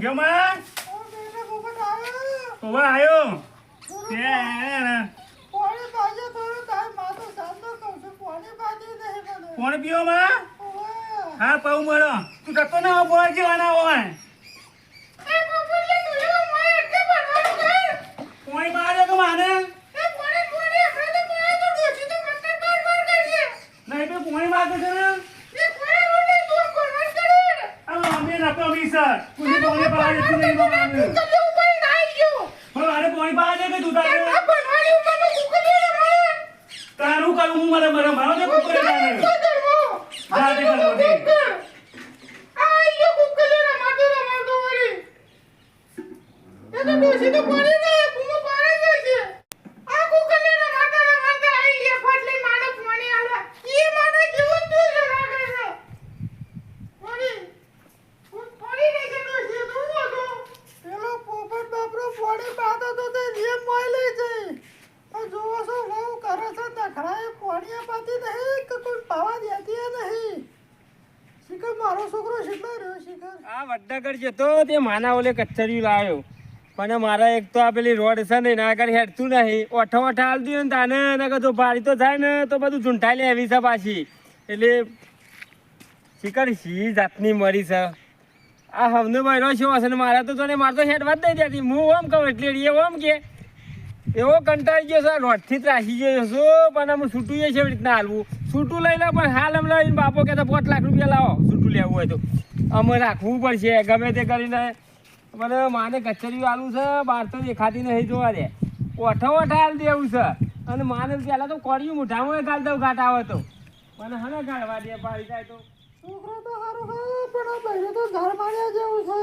ઊંઘ્યો માં? પોપટ આવ્યો કોણ પીવો માં. હા પાઉ મળો. તું કરતો ના હો બોલ જીવાના હોય. એ પોપટિયા તું માને એ પાણી પાણી આપણે તો પાણી તો ડોશી તો મંતર બાર બાર કરીએ. નહીં તો કોણ માગે છે ને એ પાણી રોટલી તું ભણવાનું કરે. આ અમે નતો મી સર પાડે છે નહીં માગે તું કલ્લે ઉપર નાઈ ગયો. પણ મારે કે તું એ તારે ના કરું હું મારે મારે મારો દે કુકરે જાણે કરવો? જાતે કરવો તો કર. આ ઈયો કુકલી રમાડતો રમાડતો વળી. એ તો ડોશી તો પડી જાય, બૂમો પાડે જ છે. આ કુકલી રમાડતા રમાડતા આઈ લે ફાટલી માણસ મને આલવા. ઈ માણસ જેવું જ તું જ લાગે છે. વળી, હું પડી ગઈ છે ડોશી, તો હું હતો. પેલો પોપટ બાપરો પોણી પાતો તો તે જેમ મોય લઈ જઈ. આ જોવો છો બહુ કરે છે નખરાએ પોણીએ પાતી નહીં કે કોઈ પાવા દેતી ય નહીં. શિખર મારો છોકરો શીખલો રહ્યો શિખર. આ વડનગર જતો તે માના ઓલે કચરિયું લાવ્યો પણ મારા એક તો આ પેલી રોડ છે ને, એના આગળ હેડતું નહીં. ઓઠો ઓઠા હાલતી હોય ને તાને નકર કદું ભારી તો થાય ને, તો બધું ચૂંટાઈ લેવી છે પાછી. એટલે શિકાર સી જાતની મરી છે. આ હમને મહિનો શું હશે ને મારા તો તને મારતો હેડવા જ નહીં દેતી. હું ઓમ કહું, એટલે એ ઓમ કે, એવો કંટાળી ગયો છે, રોડથી ત્રાસી ગયો છું, પણ અમે છૂટું છે એવી રીતના હાલવું. છૂટું લઈ લો, પણ હાલ અમે લઈને બાપો કહેતા પાંચ લાખ રૂપિયા લાવો છૂટું લેવું હોય તો. અમે રાખવું પડશે, ગમે તે કરીને. મને માને કચેરી આલું છે, બહાર તો દેખાતી નહીં જોવા દે. ઓઠો ઓઠા હાલ દેવું છે. અને માને પહેલાં તો કોળિયું મોઢામાં ગાલ દઉં ઘાટ આવે તો. મને હને ગાળવા દે પાડી જાય તો. છોકરો તો સારો છે, પણ આ બહેરો તો ઘર માર્યા જેવું છે.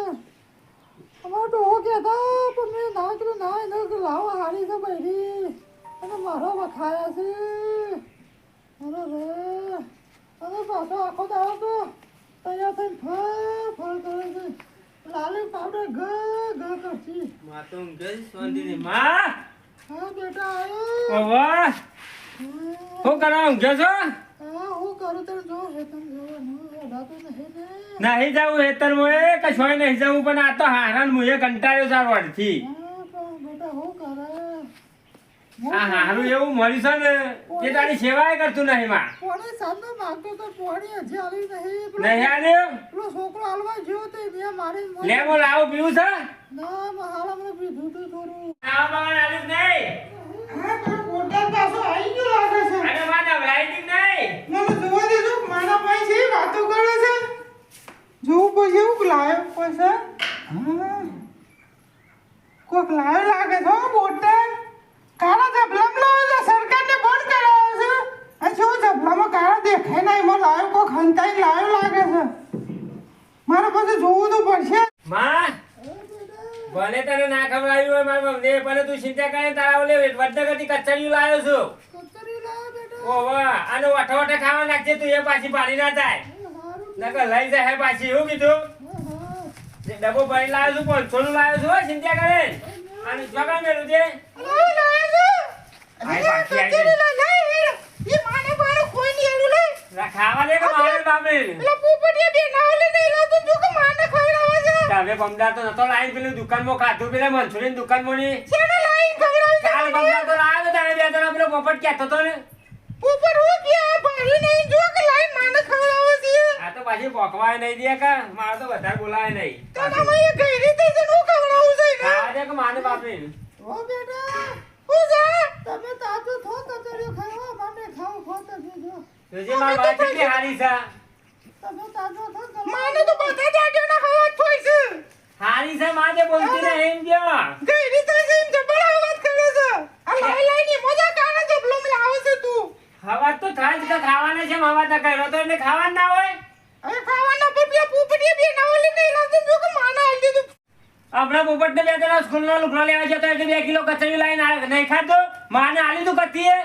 અમારો ડોહો કહેતા, પણ મેં ના કીધું, ના લાવો હારી છે બહેરી અને મારો વખાયા છે. અરે રે અને પાછો આખો તો તૈયાર થઈને ફર ફર કરે છે. લાલી પાવડર ગ ગ કરતી માં તો ઊંઘે છે શાંતિથી. માં! હા બેટા આવ્યો ઓવા હા શું કરવા છો? હા, હું કરું તને જો હેતન જોવાનું નહીં ને. જવું હેતર મોએ નહીં જવું પણ આ તો હારણ મુએ કંટાળ્યો હું કરે આ હારું એવું મળ્યું છે ને કે તારી સેવાય કરતું નહીં માં. પોણી સાંજનો માંગતો તો પોણી હજી આવી નહીં. નહીં આલ્યો પેલો છોકરો હાલવા ગયો તો મેં મારી લે બોલ આવું પીવું છે? ના મેં હાલ હમણાં પીધું તું થોડું. આવા બાવા આલ્યું નહીં. હા તારો પોતા પાછો આવી ગયો લાગે છે. અને માં નવરાઈ નહીં. મને જોવા દેજો મારા ભાઈ છે વાતો કરે છે. જોવું પછી એવું લાયો પછી હા. કોક લાયો લાગે છે હો બોટા કાળા જબલામ લાવ્યો છે સરકારને બંધ કરાવ્યો છે અને શું જબલામાં કાળા દેખાય ના એમાં લાયો કોક હંતાઈ લાયો લાગે છે મારે પછી જોવું તો પડશે? માં ભલે તને ના ખવડાવ્યું હોય મારા મમ્મીએ ભલે તું ચિંતા કરે તારા ઓલે વડનગરથી કચરિયું લાવ્યો છું. ઓવા આનો વઠા વઠે ખાવા નાખજે તું એ પાછી પાડી ના થાય નકર લઈ જાય પાછી એવું કીધું? ડબ્બો ભરી લાવ્યો છું પાંચસો નું લાવ્યો છું? ચિંતા કરે અને જગા મેલું છે આય પાછી આઈ ગઈ. લા ખાવા દે કે મારે તમે બમદાર તો નતો લાઈન પેલું દુકાનમાં ખાધું પેલા મંચુરિયન દુકાનમાં ની કાલ બમદાર તો લાવ્યો તો તમે બે જણા પેલો પોપટ કહેતો તો ને. આ તો પાછી પોકવાય નહીં દે કા મારે તો વધારે બોલાય નહીં. દે કે માને બાપે ઓ બેટા તમે તાજો થો કચોરીઓ ખાવા મને ખાવ ખો તમે જો જોજે મારી વાત કેટલી હારી છે? તમે તાજો થો માને તો બધા જાજો ના ખાવા થોઈ છે. હારી છે માજે બોલતી ને એમ ગયો ગઈ રીતે જેમ જબળ અવાજ કરે છે. આ લાઈ લાઈ ની મજા કાને જબલો મે આવે છે તું? હવા તો થાય જ ખાવાના છે હવા તો કર્યો તો એટલે ખાવાનું ના હોય. હવે ખાવાના પર બે પૂપડી બે ના ઓલી નહીં લાવતું જો કે માના આલી દીધું. આપણા પોપટ ને બે જણા સ્કૂલ નો લુગડો લેવા જતો એટલે બે કિલો કચરી લાઈને નહીં ખાધો? માને આલી તું કતી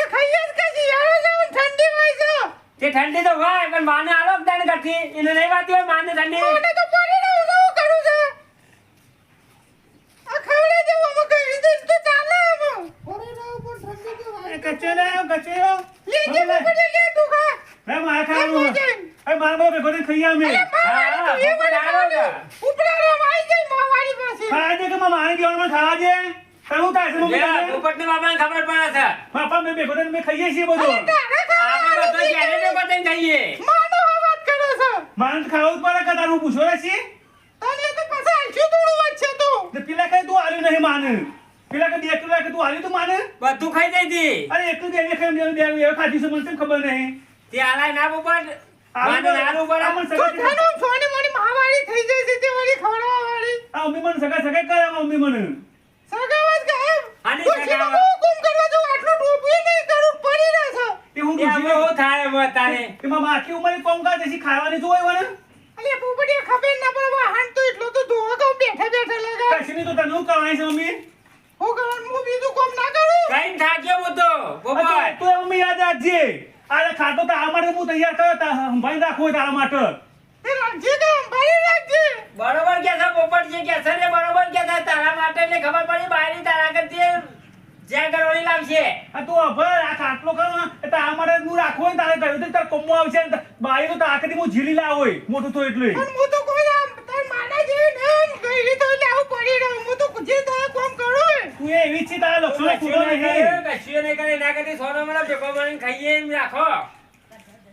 તે ખાઈ જ કે શિયાળો જાવ ઠંડી હોય છે તે ઠંડી તો હોય પણ માને આલો દાન કરતી એને નહીં વાતી હોય માને ઠંડી? મને તો પડી ને ઉજાવ કરું છે? આ ખવડે જેવું અમે ગઈ રીતે તો ચાલે અમે પડી ના પણ ઠંડી તો હોય કચેરો કચેરો લે જે પૂપડી લે તું ખા. હે મારે ખાવાનું એ માર બો બાપે ઘરે ખાઈ અમે હા, મારી પાસે. હા ને. ઉપડા મારી દેવાનું ખાવા દે? શું થાય છે મમ્મી તમને? પોપટને બાપાને ખબર પડે છે. બાપા મે ભેગો મે ખાઈએ છીએ બધું. આપણે બધો ક્યારે ને બધે ખાઈએ. માનો વાત કરો છો. માન તો ખાવું પડે કે તારું પૂછો રે છે તને તો પાછા આલશું તોડું વાત છે તું. તો પેલા કઈ તું આલ્યું નહીં માન. પેલા કઈ બે કિલો કે તું આલ્યું તું માને? બધું ખાઈ જાય તી. અરે એકલું દેવી ખાઈ દેવી દેવી એ ખાધી છે મને ખબર નહીં. તે આલાય ના પોપટ. માને ના ઉપર બરાબર મને તો સગા ખાનો સોની મોની મહાવાળી થઈ જાય છે તે વળી ખવડાવવાળી આ મમ્મી મને સગા સગા કરે મમ્મી મને. સગાવાજ આની ડોશીનો હુકુમ કરવા જો આટલું ટોપી નહીં કરું પડી રહેશે તે હું તે હવે થાય હવે તારે. એમાં માખી ઉંમરે કોમ છે ખાવાની જોઈ વને અલે પોપડિયા ખબર ના પડે વાહન તો એટલો તો ધોવા કહું બેઠા બેઠા લગા કશી તો તને હું કરવાની છે મમ્મી? હું કરવાનું હું બીજું કોમ ના કરું. કઈ થાક્યો હું તો આ તો- મમ્મી યાદ રાખજે. આલે ખાતો તો આ માટે હું તૈયાર કર્યો તા સંભાળી રાખો તારા માટે. તે રાખજે કે અંબારી રાખજે. બરોબર કે છે પોપટ જે કે છે કે માટે ખબર પડી બાયરી તારા કરતી જ્યાં ગરોળી લાવશે. આ તું અભર આ ખાટલો કરો ને તો આ માટે હું રાખવો ને તારે કહ્યું કોમો આવશે ને બાઈ તો આખરી હું ઝીલી લાવ હોય. મોટું તો એટલું પણ હું તો કોઈ આમ તાર માના જેવી નહીં ગઈરી તો એટલે પડી રહ્યું. હું તો જે તારે કોમ કરું તું એ એવી જ છે તારા લક્ષણો ખુલ્લો નહીં નહીં કરે, કશું નહીં કરે એના કરતી સોનો મને ભેગો મળીને ખાઈએ એમ રાખો.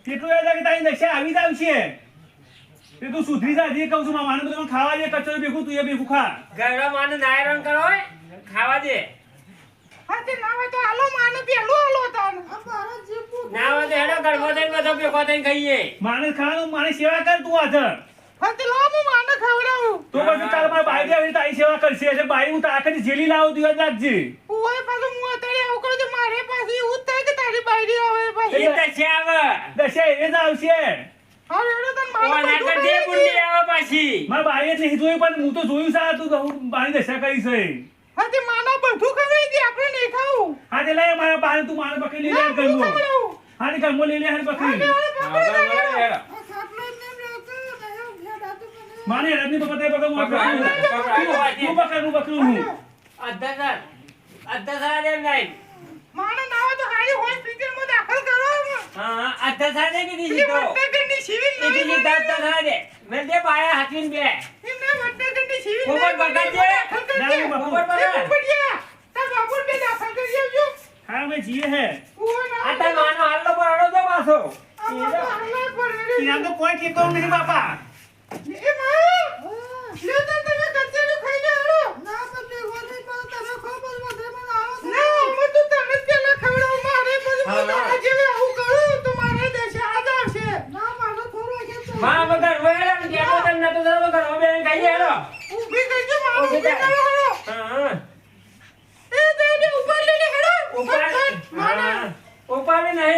કેટલું યાદ રાખે તારી દશા આવી જ આવશે. એ તું સુધરી જા જે કહું છું મારા માને બધું ખાવા દે કચરો ભેગું તું એ ભેગું ખા. ઘરડા માને નાયરણ કરો ખાવા દે. હા તે ના હોય તો હાલો માને પેલો હાલો તાન ના હોય તો હેડો ઘરમાં થઈને બધો ભેગો થઈને ખાઈએ. માને ખાવાનું માને સેવા કર તું હાજર. હા તે લો હું માને ખવડાવું. તો પછી કાલ મારા બાઈ આવી તારી સેવા કરશે એટલે બાઈ હું તારા જેલી ઝીલી લાવું તું યાદ રાખજે ઓય પાછું હું અત્યારે આવું કરું તો મારે પાછી એવું થાય કે તારી બાયડી આવે પાછી. એ તો છે હવે દશા એ જ આવશે. માને તો તું તો તે તે તું મારે પકડી તે પકડી. તે હા, પકડી તો પકડે પકડ હું અડધા સર એમ નહીં. માને ના હોય તો હારી હોસ્પિટલમાં દાખલ કરો. હા હા, ને કીધી વડનગરની સિવિલ કીધી નહીં અડધા સર દે મેં તે પાયા હાથવીને બે. એમને સિવિલ. ના, બે દાખલ કરી આવજો. હા મેં જીએ હે. આ માનો પરડો તો પાછો. તો કોઈ ઠેકાણું નહીં બાપા એ માં, લ્યો તાર તમે કચેરી ખાઈ લે હાલો. ના, અમે તો તને જ પહેલા ખવડાવું. મારે પછી હા, હું હા. તારા જેવી આવું કરું તો મારે દશા આ જ આવશે. માં વગર વહેલા ને કેતો તને નતો થતો ઘરમાં બેહીને ખાઈએ હેડો ઊભી કરજો, મારે ઊભી ઊભી કર. કરો હાલો. હા હા એ તો એને ઉપર લઈને હેડો. ઉપર ફટ, મારે. હા